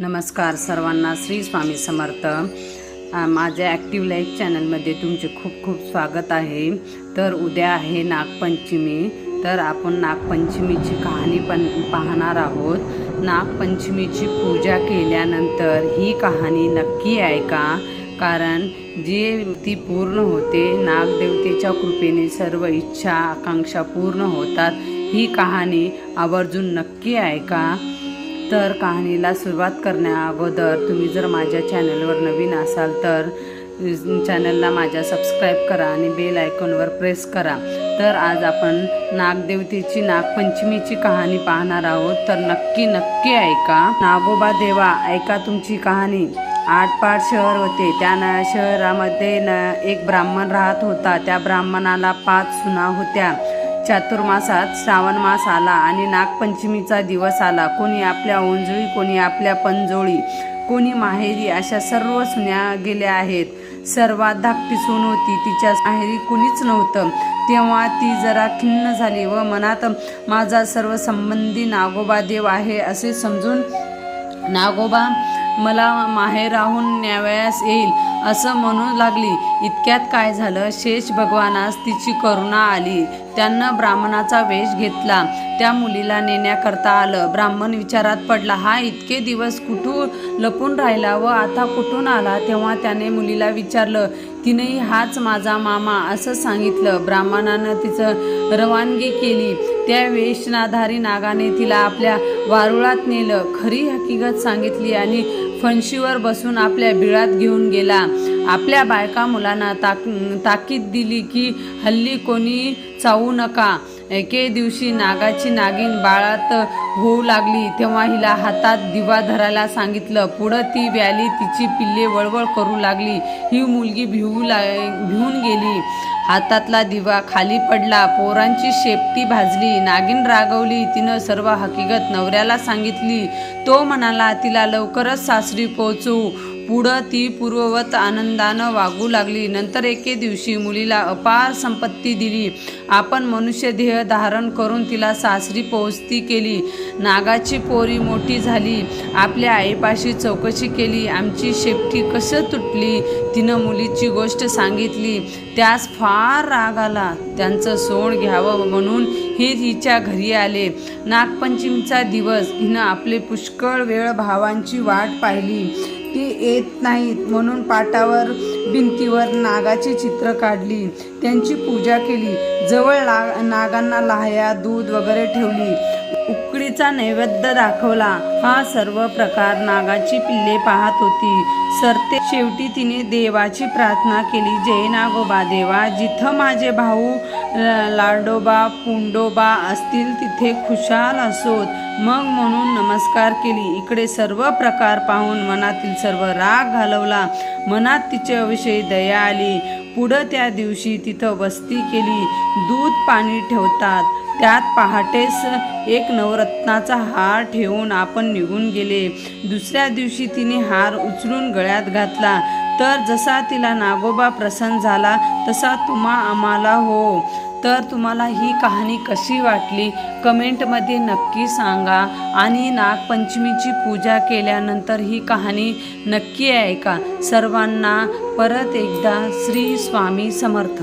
नमस्कार सर्वांना श्री स्वामी समर्थ. माझ्या ॲक्टिव्ह लाईफ चॅनलमध्ये तुमचे खूप खूप स्वागत आहे. तर उद्या आहे नागपंचमी. तर आपण नागपंचमीची कहाणी पण पाहणार आहोत. नागपंचमीची पूजा केल्यानंतर ही कहाणी नक्की ऐका कारण जे ती पूर्ण होते नागदेवतेच्या कृपेने सर्व इच्छा आकांक्षा पूर्ण होतात. ही कहाणी आवर्जून नक्की ऐका तर कहाणीला सुरुवात करण्याअगोदर तुम्ही जर माझ्या चॅनलवर नवीन असाल तर चॅनलला माझ्या सबस्क्राईब करा आणि बेल आयकॉनवर प्रेस करा. तर आज आपण नागदेवतेची नागपंचमीची कहाणी पाहणार आहोत. तर नक्की नक्की ऐका. नागोबा देवा ऐका तुमची कहाणी. आठपाट शहर होते. त्या न शहरामध्ये न एक ब्राह्मण राहत होता. त्या ब्राह्मणाला पाच सुना होत्या. चातुर्मासात श्रावण मास आला आणि नागपंचमीचा दिवस आला. कोणी आपल्या ओंजळी कोणी आपल्या पंजोळी कोणी माहेरी अशा सर्व सुन्या गेल्या आहेत. सर्वात धाकटी सून होती तिच्या माहेरी कुणीच नव्हतं. तेव्हा ती जरा खिन्न झाली व मनात माझा सर्व संबंधी नागोबा देव आहे असे समजून नागोबा मला माहेराहून न्यावयास येईल असं म्हणू लागली. इतक्यात काय झालं? शेष भगवानास तिची करुणा आली. त्यानं ब्राह्मणाचा वेश घेतला. त्या मुलीला नेण्याकरता आलं. ब्राह्मण विचारात पडला हा इतके दिवस कुठून लपून राहिला व आता कुठून आला? तेव्हा त्याने मुलीला विचारलं तिनेही हाच माझा मामा असं सांगितलं. ब्राह्मणानं तिचं रवानगी केली. त्या वेशनाधारी नागाने तिला आपल्या वारुळात नेलं. खरी हकीकत सांगितली आणि फणशीवर बसून आपल्या बिळात घेऊन गेला. आपल्या बायका मुलांना ताक ताकीद दिली की हल्ली कोणी चावू नका. एके दिवशी नागाची नागिन बाळात होऊ लागली. तेव्हा हिला हातात दिवा धरायला सांगितलं. पुढं ती व्याली तिची पिल्ले वळवळ करू लागली. ही मुलगी भिवू ला भिवून गेली. हातातला दिवा खाली पडला. पोरांची शेपटी भाजली. नागिन रागवली. तिनं सर्व हकीकत नवऱ्याला सांगितली. तो म्हणाला तिला लवकरच सासरी पोहोचू. पुढं ती पूर्ववत आनंदानं वागू लागली. नंतर एके दिवशी मुलीला अपार संपत्ती दिली. आपण मनुष्य देह धारण करून तिला सासरी पोहोचती केली. नागाची पोरी मोठी झाली. आपल्या आईपाशी चौकशी केली. आमची शेपटी कसं तुटली? तिनं मुलीची गोष्ट सांगितली. त्यास फार राग आला. त्यांचं सोड घ्यावं म्हणून हे हिच्या घरी आले. नागपंचमीचा दिवस. हिनं आपले पुष्कळ वेळ भावांची वाट पाहिली. ती येत नाहीत. म्हणून पाटावर भिंतीवर नागाची चित्र काढली. त्यांची पूजा केली. जवळ नागांना लाह्या दूध वगैरे ठेवली. देवीचा नैवेद्य दाखवला. हा सर्व प्रकार नागाची पिल्ले पाहत होती. सरते शेवटी तिने देवाची प्रार्थना केली. जय नागोबा देवा जिथं माझे भाऊ लाडोबा पुंडोबा असतील तिथे खुशाल असोत. मग म्हणून नमस्कार केली. इकडे सर्व प्रकार पाहून मनातील सर्व राग घालवला. मनात तिच्याविषयी दया आली. पुढं त्या दिवशी तिथं वस्ती केली. दूध पाणी ठेवतात. त्यात पहाटेस एक नवरत्नाचा हार ठेवून आपण निघून गेले. दुसऱ्या दिवशी तिने हार उचलून गळ्यात घातला. तर जसा तिला नागोबा प्रसन्न झाला तसा तुम्हा आम्हाला हो. तर तुम्हाला ही कहाणी कशी वाटली? कमेंटमध्ये नक्की सांगा. आणि नागपंचमीची पूजा केल्यानंतर ही कहाणी नक्की ऐका. सर्वांना परत एकदा श्री स्वामी समर्थ.